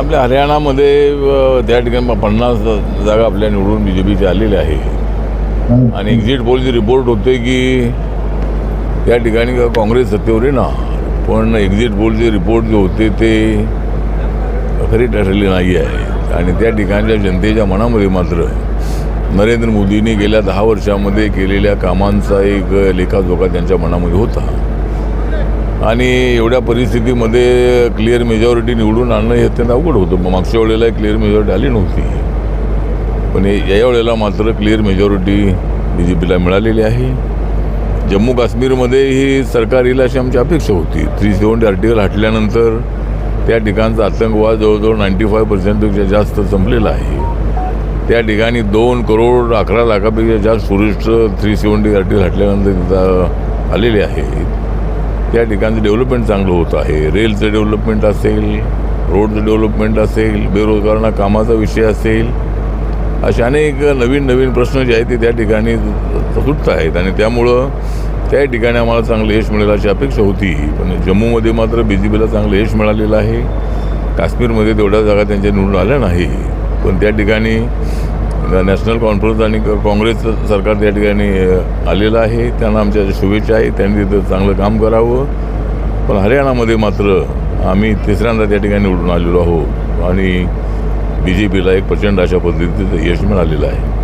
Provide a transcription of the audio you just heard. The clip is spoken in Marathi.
आपल्या हरियाणामध्ये त्या ठिकाणी पन्नास जागा आपल्या निवडून बी जे पीच्या आलेल्या आहे. आणि एक्झिट पोलचे रिपोर्ट होते की त्या ठिकाणी का काँग्रेस सत्तेवर येणार. पण एक्झिट पोलचे रिपोर्ट जे होते ते खरी ठरलेले नाही आहे. आणि त्या ठिकाणच्या जनतेच्या मनामध्ये मात्र नरेंद्र मोदींनी गेल्या दहा वर्षामध्ये केलेल्या कामांचा एक लेखाजोखा त्यांच्या मनामध्ये होता. आणि एवढ्या परिस्थितीमध्ये क्लिअर मेजॉरिटी निवडून आणणं हे अत्यंत अवघड होतं. मग मागच्या वेळेला क्लिअर मेजॉरिटी आली नव्हती. पण या वेळेला मात्र क्लिअर मेजॉरिटी बी जे पीला मिळालेली आहे. जम्मू काश्मीरमध्ये ही सरकार येईल अशी आमची अपेक्षा होती. थ्री सेवन्टी आर्टिकल हटल्यानंतर त्या ठिकाणचा आतंकवाद जवळजवळ नाईंटी फाय पर्सेंटपेक्षा जास्त संपलेला आहे. त्या ठिकाणी दोन करोड अकरा लाखापेक्षा जास्त टुरिस्ट थ्री सेवन्टी आर्टिकल हटल्यानंतर तिथं आलेले आहेत. त्या ठिकाणचं डेव्हलपमेंट चांगलं होत आहे. रेलचं डेव्हलपमेंट असेल रोडचं डेव्हलपमेंट असेल बेरोजगारांना कामाचा विषय असेल असे अनेक नवीन नवीन प्रश्न जे आहेत ते त्या ठिकाणी सुटत आहेत आणि त्यामुळं त्या ठिकाणी आम्हाला चांगलं यश मिळेल अशी अपेक्षा होती. पण जम्मूमध्ये मात्र बी जे पीला चांगलं यश मिळालेलं आहे. काश्मीरमध्ये तेवढ्या जागा त्यांच्या निवडून आल्या नाही. पण त्या ठिकाणी नॅशनल कॉन्फरन्स आणि काँग्रेस सरकार त्या ठिकाणी आलेलं आहे. त्यांना आमच्या शुभेच्छा आहे त्यांनी तिथं चांगलं काम करावं. पण हरियाणामध्ये मात्र आम्ही तिसऱ्यांदा त्या ठिकाणी निवडून आलेलो आहोत. आणि बी जे पीला एक प्रचंड अशा पद्धतीचं यश मिळालेलं आहे.